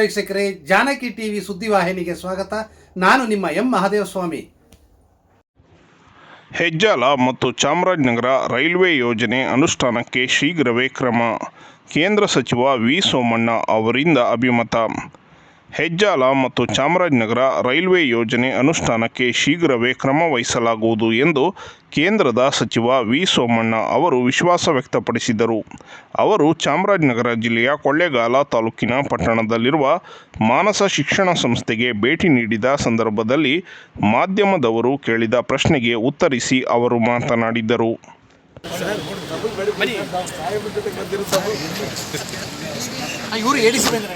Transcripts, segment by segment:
ವೀಕ್ಷಕರೇ, ಜಾನಕಿ ಟಿವಿ ಸುದ್ದಿವಾಹಿನಿಗೆ ಸ್ವಾಗತ. ನಾನು ನಿಮ್ಮ ಎಂ ಮಹಾದೇವ ಸ್ವಾಮಿ ಹೆಜ್ಜಾಲ ಮತ್ತು ಚಾಮರಾಜನಗರ ರೈಲ್ವೆ ಯೋಜನೆ ಅನುಷ್ಠಾನಕ್ಕೆ ಶೀಘ್ರವೇ ಕ್ರಮ. ಕೇಂದ್ರ ಸಚಿವ ವಿ ಸೋಮಣ್ಣ ಅವರಿಂದ ಅಭಿಮತ. ಹೆಜ್ಜಾಲ ಮತ್ತು ಚಾಮರಾಜನಗರ ರೈಲ್ವೆ ಯೋಜನೆ ಅನುಷ್ಠಾನಕ್ಕೆ ಶೀಘ್ರವೇ ಕ್ರಮ ವಹಿಸಲಾಗುವುದು ಎಂದು ಕೇಂದ್ರದ ಸಚಿವ ವಿ ಸೋಮಣ್ಣ ಅವರು ವಿಶ್ವಾಸ ವ್ಯಕ್ತಪಡಿಸಿದರು. ಅವರು ಚಾಮರಾಜನಗರ ಜಿಲ್ಲೆಯ ಕೊಳ್ಳೇಗಾಲ ತಾಲೂಕಿನ ಪಟ್ಟಣದಲ್ಲಿರುವ ಮಾನಸ ಶಿಕ್ಷಣ ಸಂಸ್ಥೆಗೆ ಭೇಟಿ ನೀಡಿದ ಸಂದರ್ಭದಲ್ಲಿ ಮಾಧ್ಯಮದವರು ಕೇಳಿದ ಪ್ರಶ್ನೆಗೆ ಉತ್ತರಿಸಿ ಅವರು ಮಾತನಾಡಿದರು. ಇವರು ಏಡಿಸಿ ಬಂದ್ರೆ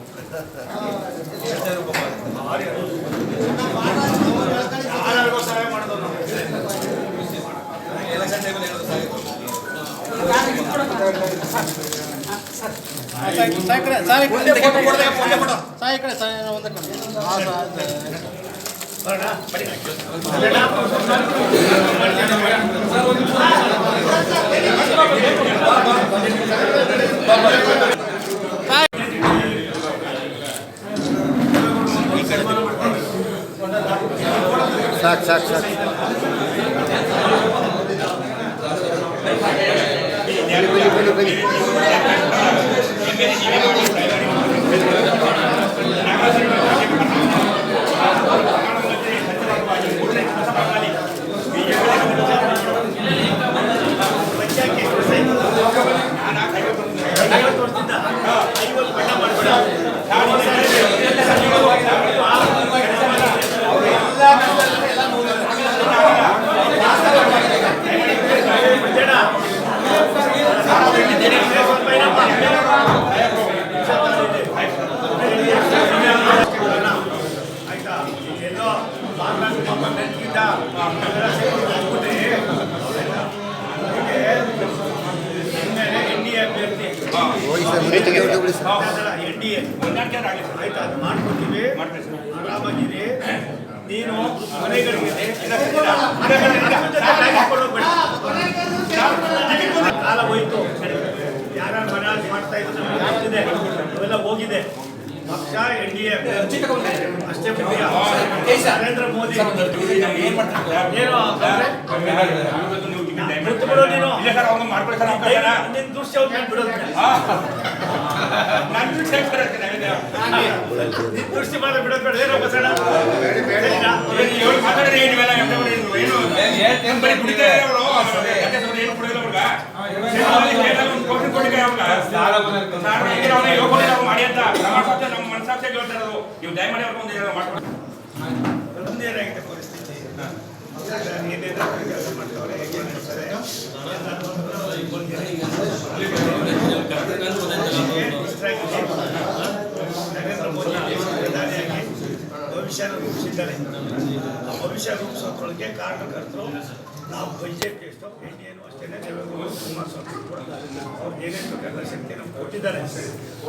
ಸಾಯಿ ಕಡೆ ಸಾಯಿ ಒಂದಕ್ಕೆ থাক থাক থাক ಆಯ್ತಾ ಅದು ಮಾಡ್ಕೊತೀವಿ ನೀನು ಮನೆಗಳಿಗೆ ಕಾಲ ಹೋಯ್ತು ಯಾರ ಮನೆ ಮಾಡ್ತಾ ಇದ್ರು ಆಗ್ತಿದೆ ಅವೆಲ್ಲ ಹೋಗಿದೆ ಪಕ್ಷ ಎನ್ ಡಿ ಎ ಅಷ್ಟೇ ನರೇಂದ್ರ ಮೋದಿ ಏನು ಬಿಟ್ಟು ಬಿಡು ನೀನು. ನಿನ್. ದೃಶ್ಯ ಬಿಡೋದು ನಿನ್ ದೃಷ್ಟಿ ಮಾತ್ರ ಬಿಡೋದು ಬೇಡ. ಏನೋ ಬಸಣ್ಣ ಸರಿನಾ? ನೀವು ದಯಮಾಡಿ ಅವ್ರಿಗೆ? ಮಾಡ್ಕೊಂಡು ಒಂದೇನಾಗಿದೆ ಪರಿಸ್ಥಿತಿ ಏನೇನೋ ಕೆಲಸ ಮಾಡ್ತಾವ್ರೆ ಹೇಗೆ. ಮಾಡ್ತಾರೆ ನರೇಂದ್ರ ಮೋದಿ ಪ್ರಧಾನಿಯಾಗಿ ಭವಿಷ್ಯ ರೂಪಿಸಿದ್ದಾರೆ ಆ ಭವಿಷ್ಯ ರೂಪಿಸೋದ್ರೊಳಗೆ ಕಾರಣಕರ್ತರು ನಾವು ಬಜೆಟ್ ಎಷ್ಟೋ ಎನು ಅಷ್ಟೇ ದೇವೇಗೌಡರು ಕುಮಾರಸ್ವಾಮಿ ಕೂಡ ಅವ್ರು ಏನೇನು ಬೇಕಾದ ಶಕ್ತಿ ನಮ್ಗೆ ಕೊಟ್ಟಿದ್ದಾರೆ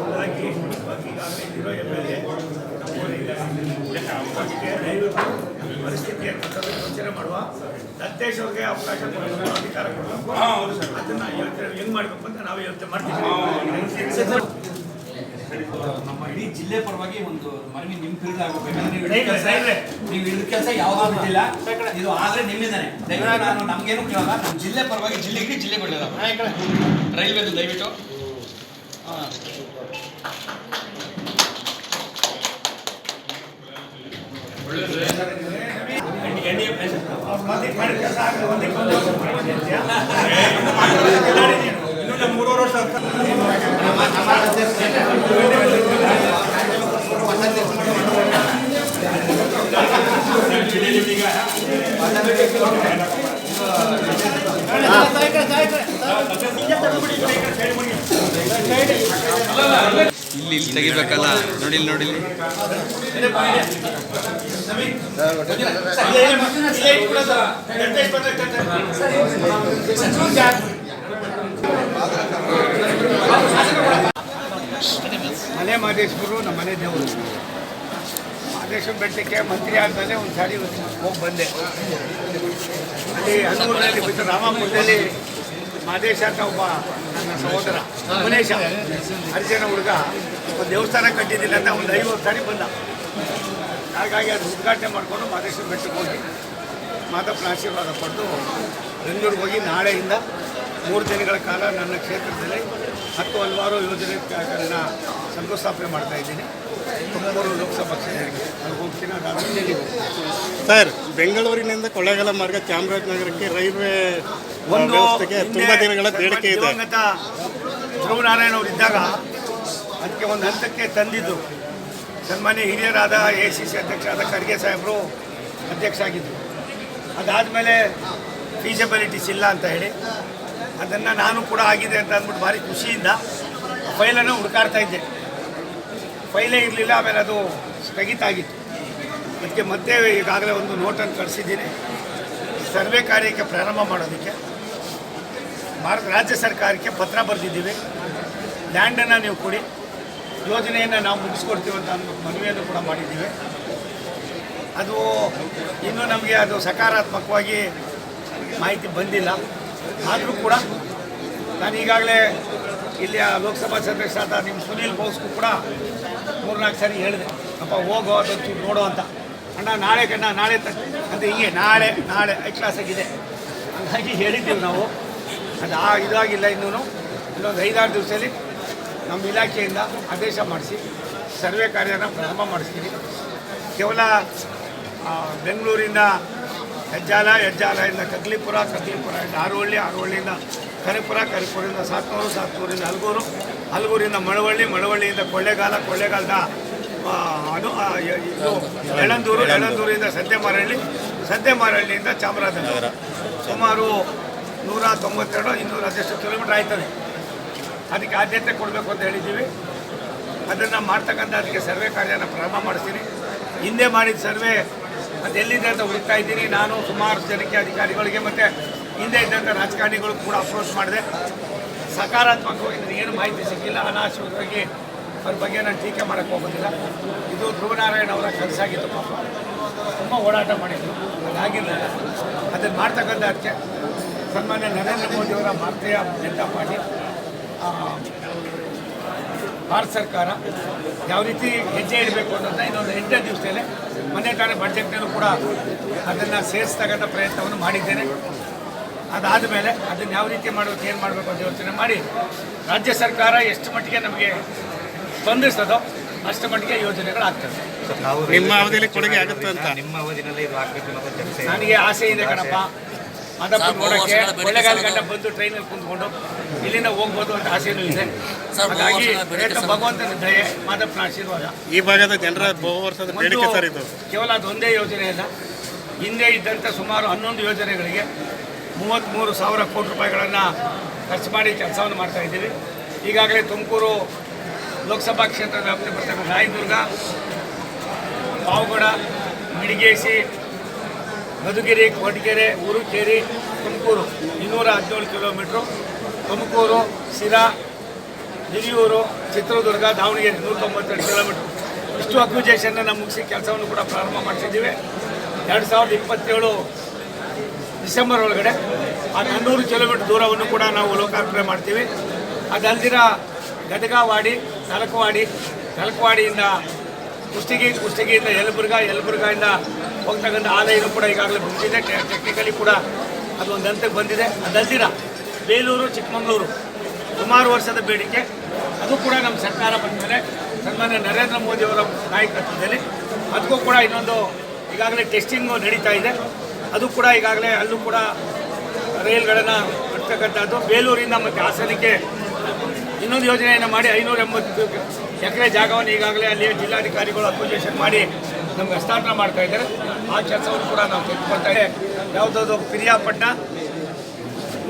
ಹಾಗಾಗಿ ಈಗಾಗಲೇ ಇರೋ ಎಂ ಎಲ್ ಎ ಯೋಚನೆ ಮಾಡುವ. ದತ್ತೇಶ್ ಅವ್ರಿಗೆ ಅವಕಾಶ ಅಧಿಕಾರ ಕೊಡಬೇಕು ಅದನ್ನ ಯೋಚನೆ ಹೆಂಗ್ ಮಾಡ್ಬೇಕು ಅಂತ ನಾವು ಯೋಚನೆ ಮಾಡ್ತೀವಿ. ನಮ್ಮ ಇಡೀ ಜಿಲ್ಲೆ ಪರವಾಗಿ ಒಂದು ಮನವಿ ನಿಮ್ ಫೀಲ್ಡ್ ಆಗ್ಬೇಕು. ನೀವು ಇದ್ರ ಕೆಲಸ ರೈಟ್. ನೀವು ಹಿಡಿದ ಕೆಲಸ ಯಾವ್ದು ಬಿಟ್ಟಿಲ್ಲ. ಇದು ಆದ್ರೆ ನಿಮ್ಮಿಂದಾನೆ. ದಯವಿಟ್ಟು ನಾನು ನಮ್ಗೇನು ಕೇಳಲ್ಲ. ನಮ್ಮ ಜಿಲ್ಲೆ ಪರವಾಗಿ ಜಿಲ್ಲೆ ಇಡೀ ಜಿಲ್ಲೆ ಒಳ್ಳೇದ ರೈಲ್ವೆದು ದಯವಿಟ್ಟು. ಒಳ್ಳೆ ಮಂದಿ ಮಾಡಿ ಕೆಲಸ ಆಗಲಿ ಒಂದಕ್ಕೆ ಒಂದು ವರ್ಷ ಮಾಡ್ಕೊಂಡು ಇರ್ತೀಯ? ಏ, ಇನ್ನು ಮಾಡೋದಕ್ಕೆಲ್ಲ ನೀನು. ಇನ್ನು ನಮ್ಮ ತೆಗಿಬೇಕಲ್ಲ? ನೋಡಿಲ್ ನೋಡಿ. ಮನೆ ಮಾದೇಶ್ವರು ನಮ್ಮ ಮನೆ ದೇವರು. ಮಹದೇಶ್ವರ ಬೆಟ್ಟಕ್ಕೆ ಮಂತ್ರಿ ಆದಮೇಲೆ ಒಂದು ಸಾರಿ ಹೋಗಿ ಬಂದೆ. ಅಲ್ಲಿ ಹನುಮೂರಲ್ಲಿ ಬಿಟ್ಟು ರಾಮಪುರದಲ್ಲಿ ಮಾದೇಶ ಅಂತ ಒಬ್ಬ ನನ್ನ ಸಹೋದರ, ಮನೇಶ ಹರಿಜನ ಹುಡುಗ. ಒಂದು ದೇವಸ್ಥಾನ ಕಟ್ಟಿದ್ದಿಲ್ಲ ಅಂತ ಒಂದು ಐವತ್ತು ಸಾರಿ ಬಂದ. ಹಾಗಾಗಿ ಅದು ಉದ್ಘಾಟನೆ ಮಾಡಿಕೊಂಡು ಮಾದೇಶ್ವರ ಬೆಟ್ಟಕ್ಕೆ ಹೋಗಿ ಮಾತಾ ಆಶೀರ್ವಾದ ಪಡೆದು ಬೆಂಗಳೂರಿಗೆ ಹೋಗಿ ನಾಳೆಯಿಂದ ಮೂರು ದಿನಗಳ ಕಾಲ ನನ್ನ ಕ್ಷೇತ್ರದಲ್ಲಿ ಹತ್ತು ಹಲವಾರು ಯೋಜನೆಗಳನ್ನ ಶಂಕುಸ್ಥಾಪನೆ ಮಾಡ್ತಾ ಇದ್ದೀನಿ. ತುಮಕೂರು ಲೋಕಸಭಾ ಕ್ಷೇತ್ರಕ್ಕೆ ಅಲ್ಲಿ ಹೋಗ್ತೀನಿ. ಅದಾದ ಸರ್ ಬೆಂಗಳೂರಿನಿಂದ ಕೊಳ್ಳೇಗಾಲ ಮಾರ್ಗ ಚಾಮರಾಜನಗರಕ್ಕೆ ರೈಲ್ವೆ ಒಂದು ತುಂಬ ತುಂಬಾ ದಿನಗಳ ಬೇಡಿಕೆ ಇದೆ. ಧ್ರುವನಾರಾಯಣ ಅವರು ಇದ್ದಾಗ ಅದಕ್ಕೆ ಒಂದು ಹಂತಕ್ಕೆ ತಂದಿದ್ದು. ಸನ್ಮಾನ್ಯ ಹಿರಿಯರಾದ ಎ ಸಿ ಸಿ ಅಧ್ಯಕ್ಷರಾದ ಖರ್ಗೆ ಸಾಹೇಬರು ಅಧ್ಯಕ್ಷ ಆಗಿದ್ದರು ಅದಾದಮೇಲೆ ಫೀಸಿಬಿಲಿಟೀಸ್ ಇಲ್ಲ ಅಂತ ಹೇಳಿ ಅದನ್ನು ನಾನು ಕೂಡ ಆಗಿದೆ ಅಂತ ಅಂದ್ಬಿಟ್ಟು ಭಾರಿ ಖುಷಿಯಿಂದ ಫೈಲನ್ನು ಹುಡುಕಾಡ್ತಾ ಇದ್ದೆ. ಫೈಲೇ ಇರಲಿಲ್ಲ, ಆಮೇಲೆ ಅದು ಸ್ಥಗಿತ ಆಗಿತ್ತು. ಅದಕ್ಕೆ ಮತ್ತೆ ಈಗಾಗಲೇ ಒಂದು ನೋಟನ್ನು ಕಳಿಸಿದ್ದೀನಿ. ಸರ್ವೆ ಕಾರ್ಯಕ್ಕೆ ಪ್ರಾರಂಭ ಮಾಡೋದಕ್ಕೆ. ಭಾರತ ರಾಜ್ಯ ಸರ್ಕಾರಕ್ಕೆ ಪತ್ರ ಬರೆದಿದ್ದೀವಿ. ಲ್ಯಾಂಡನ್ನು ನೀವು ಕೊಡಿ. ಯೋಜನೆಯನ್ನು ನಾವು ಮುಗಿಸ್ಕೊಡ್ತೀವಿ ಅಂತ ಅಂದ್ಬಿಟ್ಟು ಮನವಿಯನ್ನು ಕೂಡ ಮಾಡಿದ್ದೀವಿ. ಅದು ಇನ್ನೂ ನಮಗೆ ಅದು ಸಕಾರಾತ್ಮಕವಾಗಿ ಮಾಹಿತಿ ಬಂದಿಲ್ಲ. ಆದರೂ ಕೂಡ ನಾನು ಈಗಾಗಲೇ ಇಲ್ಲಿಯ ಲೋಕಸಭಾ ಸದಸ್ಯರಾದ ನಿಮ್ಮ ಸುನೀಲ್ ಬೋಸ್ಗೂ ಕೂಡ ಮೂರ್ನಾಲ್ಕು ಸಾರಿ ಹೇಳಿದೆ. ಅಪ್ಪ ಹೋಗೋ ಅದೊಂಚೂರು ನೋಡೋ ಅಂತ. ಅಣ್ಣ, ನಾಳೆ ಕಣ್ಣ, ನಾಳೆ ತ ಅಂತ ಹೀಗೆ, ನಾಳೆ ನಾಳೆ ಐ ಕ್ಲಾಸಾಗಿದೆ ಹಾಗಾಗಿ ಹೇಳಿದ್ದೀವಿ ನಾವು. ಅದು ಆ, ಇದಾಗಿಲ್ಲ ಇನ್ನೂ ಇನ್ನೊಂದು ಐದಾರು ದಿವಸದಲ್ಲಿ ನಮ್ಮ ಇಲಾಖೆಯಿಂದ ಆದೇಶ ಮಾಡಿಸಿ, ಸರ್ವೆ ಕಾರ್ಯನ ಪ್ರಾರಂಭ ಮಾಡಿಸ್ತೀವಿ ಕೇವಲ ಬೆಂಗಳೂರಿಂದ ಹೆಜ್ಜಾಲ ಹೆಜ್ಜಾಲದಿಂದ ಕಗ್ಲಿಪುರ ಕಗ್ಲಿಪುರದಿಂದ ಆರುವಳ್ಳಿ ಆರುವಳ್ಳಿಯಿಂದ ಕರಿಪುರ, ಕರಿಪುರದಿಂದ ಸಾತ್ನೂರು, ಸಾತ್ನೂರಿಂದ ಹಲಗೂರು, ಹಲಗೂರಿಂದ ಮಳವಳ್ಳಿ, ಮಳವಳ್ಳಿಯಿಂದ ಕೊಳ್ಳೇಗಾಲ, ಕೊಳ್ಳೇಗಾಲದ ಅದು ಎಳಂದೂರು ಯಳಂದೂರಿಂದ ಸದ್ಯಮಾರಹಳ್ಳಿ, ಸದ್ಯಮಾರಹಳ್ಳಿಯಿಂದ ಚಾಮರಾಜನಗರ. ಸುಮಾರು ನೂರ ತೊಂಬತ್ತೆರಡು ಇನ್ನೂರ ಹದಿನೆಷ್ಟು ಕಿಲೋಮೀಟರ್ ಆಯ್ತದೆ. ಅದಕ್ಕೆ ಆದ್ಯತೆ ಕೊಡಬೇಕು ಅಂತ ಹೇಳಿದ್ದೀವಿ. ಅದನ್ನು ಮಾಡ್ತಕ್ಕಂಥ ಅದಕ್ಕೆ ಸರ್ವೆ ಕಾರ್ಯನ ಪ್ರಾರಂಭ ಮಾಡಿಸ್ತೀನಿ. ಹಿಂದೆ ಮಾಡಿದ ಸರ್ವೆ ಅದು ಎಲ್ಲಿದೆ ಅಂತ ಹುಡುಕ್ತಾ ಇದ್ದೀನಿ. ನಾನು ಸುಮಾರು ಜನಕ್ಕೆ ಅಧಿಕಾರಿಗಳಿಗೆ ಮತ್ತು ಹಿಂದೆ ಇದ್ದಂಥ ರಾಜಕಾರಣಿಗಳು ಕೂಡ ಅಪ್ರೋಚ್ ಮಾಡಿದೆ. ಸಕಾರಾತ್ಮಕವಾಗಿ ನನಗೆ ಏನು ಮಾಹಿತಿ ಸಿಕ್ಕಿಲ್ಲ. ಅನಾವಶ್ಯಕವಾಗಿ ಅವ್ರ ಬಗ್ಗೆ ನಾನು ಟೀಕೆ ಮಾಡೋಕ್ಕೆ ಹೋಗೋದಿಲ್ಲ. ಇದು ಧ್ರುವನಾರಾಯಣ ಅವರ ಕೆಲಸಾಗಿತ್ತು ಪಾಪ. ತುಂಬ ಓಡಾಟ ಮಾಡಿದ್ರು. ಅದಾಗಿರಲಿಲ್ಲ. ಅದನ್ನು ಮಾಡ್ತಕ್ಕಂಥ ಅದಕ್ಕೆ ಸನ್ಮಾನ್ಯ ನರೇಂದ್ರ ಮೋದಿಯವರ ಭಾರತೀಯ ಜನತಾ ಪಾರ್ಟಿ. ಭಾರತ ಸರ್ಕಾರ ಯಾವ ರೀತಿ ಹೆಜ್ಜೆ ಇಡಬೇಕು ಅನ್ನೋದನ್ನ ಇನ್ನೊಂದು ಎಂಟನೇ ದಿವಸದಲ್ಲೇ ಮೊನ್ನೆ ತಾನೇ ಬಜೆಟ್ನಲ್ಲೂ ಕೂಡ ಅದನ್ನು ಸೇರಿಸ್ತಕ್ಕಂಥ ಪ್ರಯತ್ನವನ್ನು ಮಾಡಿದ್ದೇನೆ. ಅದಾದ ಮೇಲೆ ಅದನ್ನು ಯಾವ ರೀತಿ ಮಾಡಬೇಕು ಏನು ಮಾಡಬೇಕು ಅಂತ ಯೋಚನೆ ಮಾಡಿ ರಾಜ್ಯ ಸರ್ಕಾರ ಎಷ್ಟು ಮಟ್ಟಿಗೆ ನಮಗೆ ಸ್ಪಂದಿಸ್ತದೋ ಅಷ್ಟು ಮಟ್ಟಿಗೆ ಯೋಜನೆಗಳಾಗ್ತದೆ ನಿಮ್ಮ ಅವಧಿಯಲ್ಲಿ ಕೊಡುಗೆ ಆಗುತ್ತೆ ಅಂತ? ನಿಮ್ಮ ಅವಧಿನಲ್ಲಿ ಇದು ಆಗಬೇಕು ಅನ್ನೋದು ನನಗೆ ಆಸೆ ಇದೆ ಕಣಪ್ಪ. ಮಾದಪ್ಪ ನೋಡೋಕ್ಕೆ ಕೊಳ್ಳೆಗಾಲ ಗಂಟ ಬಂದು ಟ್ರೈನಲ್ಲಿ ಕುಂತ್ಕೊಂಡು ಇಲ್ಲಿಂದ ಹೋಗ್ಬೋದು ಅಂತ ಆಸೆನೂ ಇದೆ. ಹಾಗಾಗಿ ಭಗವಂತನ ದಯೆ ಮಾದಪ್ಪನ ಆಶೀರ್ವಾದ ಈ ಭಾಗದ ಜನರ ಬಹು ವರ್ಷದ ಬೇಡಿಕೆ ಸರ್ ಇದು. ಕೇವಲ ಅದೊಂದೇ ಯೋಜನೆ ಅಲ್ಲ. ಹಿಂದೆ ಇದ್ದಂಥ ಸುಮಾರು ಹನ್ನೊಂದು ಯೋಜನೆಗಳಿಗೆ ಮೂವತ್ತ್ಮೂರು ಸಾವಿರ ಕೋಟಿ ರೂಪಾಯಿಗಳನ್ನು ಖರ್ಚು ಮಾಡಿ ಕೆಲಸವನ್ನು ಮಾಡ್ತಾ ಇದ್ದೀವಿ. ಈಗಾಗಲೇ ತುಮಕೂರು ಲೋಕಸಭಾ ಕ್ಷೇತ್ರದ ವ್ಯಾಪ್ತಿ ಬರ್ತಕ್ಕಂಥ ರಾಯದುರ್ಗ ಪಾವಗಡ ಮಿಡಿಗೇಸಿ ಮಧುಗಿರಿ ಕೊರಟಗೆರೆ ಊರುಕೇರಿ ತುಮಕೂರು. ಇನ್ನೂರ ಹದಿನೇಳು ಕಿಲೋಮೀಟ್ರು. ತುಮಕೂರು ಸಿರಾ ಹಿರಿಯೂರು, ಚಿತ್ರದುರ್ಗ, ದಾವಣಗೆರೆ ನೂರ ತೊಂಬತ್ತೆರಡು ಕಿಲೋಮೀಟ್ರ್. ಇಷ್ಟು ಅಕ್ವಿಜೇಷನ್ನ ಮುಗಿಸಿ ಕೆಲಸವನ್ನು ಕೂಡ ಪ್ರಾರಂಭ ಮಾಡ್ತಿದ್ದೀವಿ. ಎರಡು ಸಾವಿರದ ಇಪ್ಪತ್ತೇಳು ಡಿಸೆಂಬರ್ ಒಳಗಡೆ ಆ ನಾನ್ನೂರು ಕಿಲೋಮೀಟ್ರ್ ದೂರವನ್ನು ಕೂಡ ನಾವು ಲೋಕಾರ್ಪಣೆ ಮಾಡ್ತೀವಿ. ಅದಲ್ದಿರ ಗದಗವಾಡಿ ತಲಕವಾಡಿ ತಲಕವಾಡಿಯಿಂದ ಕುಷ್ಟಗಿ, ಕುಷ್ಟಗಿಯಿಂದ ಯಲಬುರ್ಗ, ಯಲಬುರ್ಗದಿಂದ ಹೋಗ್ತಕ್ಕಂಥ ಆದಾಯನೂ ಕೂಡ ಈಗಾಗಲೇ ಬಂದಿದೆ. ಟೆಕ್ನಿಕಲಿ ಕೂಡ ಅದು ಒಂದು ಹಂತಕ್ಕೆ ಬಂದಿದೆ. ಅದಲ್ದಿರ ಬೇಲೂರು, ಚಿಕ್ಕಮಗಳೂರು ಸುಮಾರು ವರ್ಷದ ಬೇಡಿಕೆ. ಅದು ಕೂಡ ನಮ್ಮ ಸರ್ಕಾರ ಬಂದ ಮೇಲೆ ಸನ್ಮಾನ್ಯ ನರೇಂದ್ರ ಮೋದಿಯವರ ನಾಯಕತ್ವದಲ್ಲಿ. ಅದಕ್ಕೂ ಕೂಡ ಇನ್ನೊಂದು ಈಗಾಗಲೇ ಟೆಸ್ಟಿಂಗು ನಡೀತಾ ಇದೆ. ಅದು ಕೂಡ ಈಗಾಗಲೇ ಅಲ್ಲೂ ಕೂಡ ರೈಲ್ಗಳನ್ನು ಕಟ್ತಕ್ಕಂಥದ್ದು ಬೇಲೂರಿಂದ ಮತ್ತು ಹಾಸನಕ್ಕೆ ಇನ್ನೊಂದು ಯೋಜನೆಯನ್ನು ಮಾಡಿ ಐನೂರ ಎಂಬತ್ತು ಎಕರೆ ಜಾಗವನ್ನು ಈಗಾಗಲೇ ಅಲ್ಲಿ ಜಿಲ್ಲಾಧಿಕಾರಿಗಳು ಅಸೋಸಿಯೇಷನ್ ಮಾಡಿ ನಮ್ಗೆ ಹಸ್ತಾಂತರ ಮಾಡ್ತಾ ಇದ್ದಾರೆ. ಆ ಕೆಲಸವನ್ನು ಕೂಡ ನಾವು ತೆಗೆದುಕೊಳ್ತಾ ಇದ್ದೇವೆ. ಯಾವುದಾದ್ರು ಪಿರಿಯಾಪಟ್ಟಣ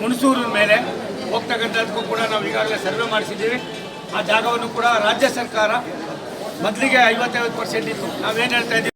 ಹುಣಸೂರು ಮೇಲೆ ಹೋಗ್ತಕ್ಕಂಥದ್ದಕ್ಕೂ ಕೂಡ ನಾವು ಈಗಾಗಲೇ ಸರ್ವೆ ಮಾಡಿಸಿದ್ದೀವಿ. ಆ ಜಾಗವನ್ನು ಕೂಡ ರಾಜ್ಯ ಸರ್ಕಾರ ಮೊದಲಿಗೆ ಐವತ್ತೈವತ್ತು ಪರ್ಸೆಂಟ್ ಇತ್ತು. ನಾವೇನು ಹೇಳ್ತಾ ಇದ್ದೀವಿ?